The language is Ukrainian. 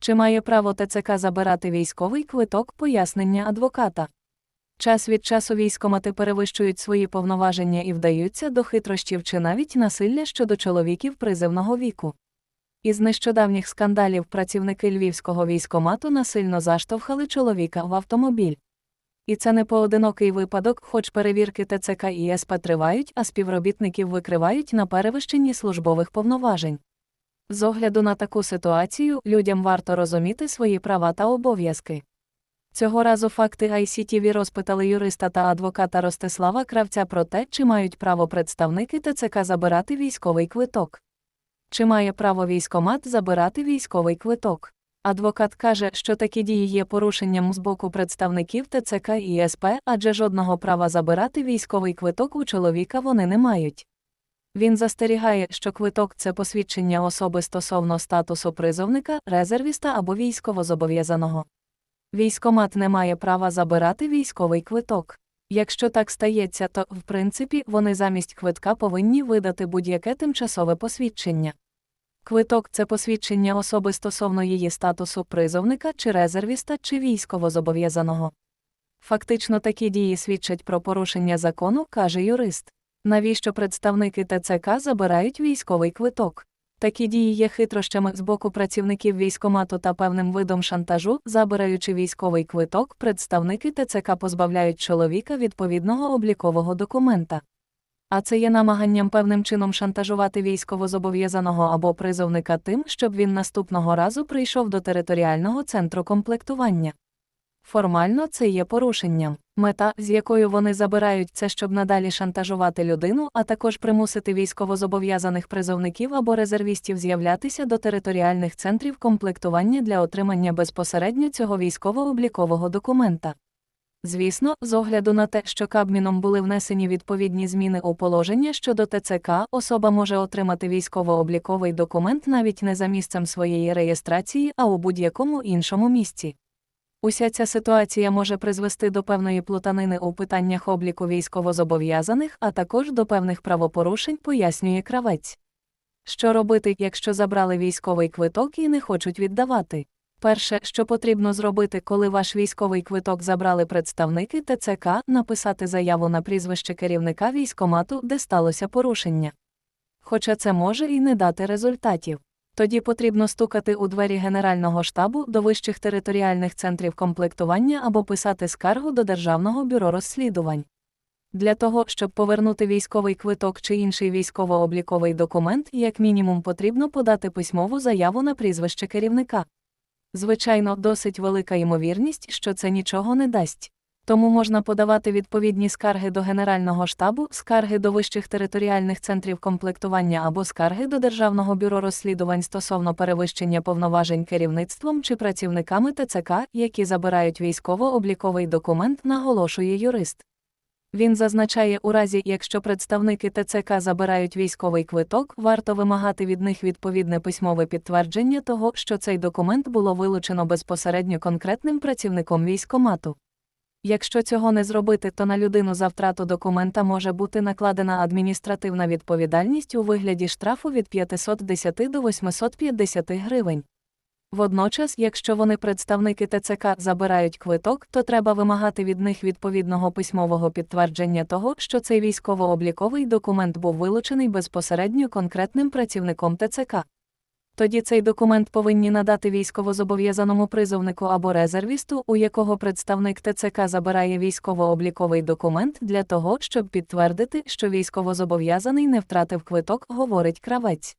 Чи має право ТЦК забирати військовий квиток пояснення адвоката? Час від часу військомати перевищують свої повноваження і вдаються до хитрощів чи навіть насилля щодо чоловіків призивного віку. Із нещодавніх скандалів працівники львівського військомату насильно заштовхали чоловіка в автомобіль. І це не поодинокий випадок, хоч перевірки ТЦК і СП тривають, а співробітників викривають на перевищенні службових повноважень. З огляду на таку ситуацію людям варто розуміти свої права та обов'язки. Цього разу факти ICTV розпитали юриста та адвоката Ростислава Кравця про те, чи мають право представники ТЦК забирати військовий квиток. Чи має право військомат забирати військовий квиток? Адвокат каже, що такі дії є порушенням з боку представників ТЦК і СП, адже жодного права забирати військовий квиток у чоловіка вони не мають. Він застерігає, що квиток це посвідчення особи стосовно статусу призовника, резервіста або військовозобов'язаного. Військомат не має права забирати військовий квиток. Якщо так стається, то, в принципі, вони замість квитка повинні видати будь-яке тимчасове посвідчення. Квиток це посвідчення особи стосовно її статусу призовника чи резервіста чи військовозобов'язаного. Фактично такі дії свідчать про порушення закону, каже юрист. Навіщо представники ТЦК забирають військовий квиток? Такі дії є хитрощами з боку працівників військомату та певним видом шантажу, забираючи військовий квиток, представники ТЦК позбавляють чоловіка відповідного облікового документа. А це є намаганням певним чином шантажувати військовозобов'язаного або призовника тим, щоб він наступного разу прийшов до територіального центру комплектування. Формально це є порушенням. Мета, з якою вони забирають це, щоб надалі шантажувати людину, а також примусити військовозобов'язаних призовників або резервістів з'являтися до територіальних центрів комплектування для отримання безпосередньо цього військово-облікового документа. Звісно, з огляду на те, що Кабміном були внесені відповідні зміни у положення щодо ТЦК, особа може отримати військово-обліковий документ навіть не за місцем своєї реєстрації, а у будь-якому іншому місці. Уся ця ситуація може призвести до певної плутанини у питаннях обліку військовозобов'язаних, а також до певних правопорушень, пояснює кравець. Що робити, якщо забрали військовий квиток і не хочуть віддавати? Перше, що потрібно зробити, коли ваш військовий квиток забрали представники ТЦК, написати заяву на прізвище керівника військомату, де сталося порушення. Хоча це може і не дати результатів. Тоді потрібно стукати у двері Генерального штабу до вищих територіальних центрів комплектування або писати скаргу до Державного бюро розслідувань. Для того, щоб повернути військовий квиток чи інший військово-обліковий документ, як мінімум потрібно подати письмову заяву на прізвище керівника. Звичайно, досить велика ймовірність, що це нічого не дасть. Тому можна подавати відповідні скарги до Генерального штабу, скарги до вищих територіальних центрів комплектування або скарги до Державного бюро розслідувань стосовно перевищення повноважень керівництвом чи працівниками ТЦК, які забирають військово-обліковий документ, наголошує юрист. Він зазначає, у разі, якщо представники ТЦК забирають військовий квиток, варто вимагати від них відповідне письмове підтвердження того, що цей документ було вилучено безпосередньо конкретним працівником військомату. Якщо цього не зробити, то на людину за втрату документа може бути накладена адміністративна відповідальність у вигляді штрафу від 510 до 850 гривень. Водночас, якщо вони представники ТЦК забирають квиток, то треба вимагати від них відповідного письмового підтвердження того, що цей військово-обліковий документ був вилучений безпосередньо конкретним працівником ТЦК. Тоді цей документ повинні надати військовозобов'язаному призовнику або резервісту, у якого представник ТЦК забирає військово-обліковий документ для того, щоб підтвердити, що військовозобов'язаний не втратив квиток, говорить кравець.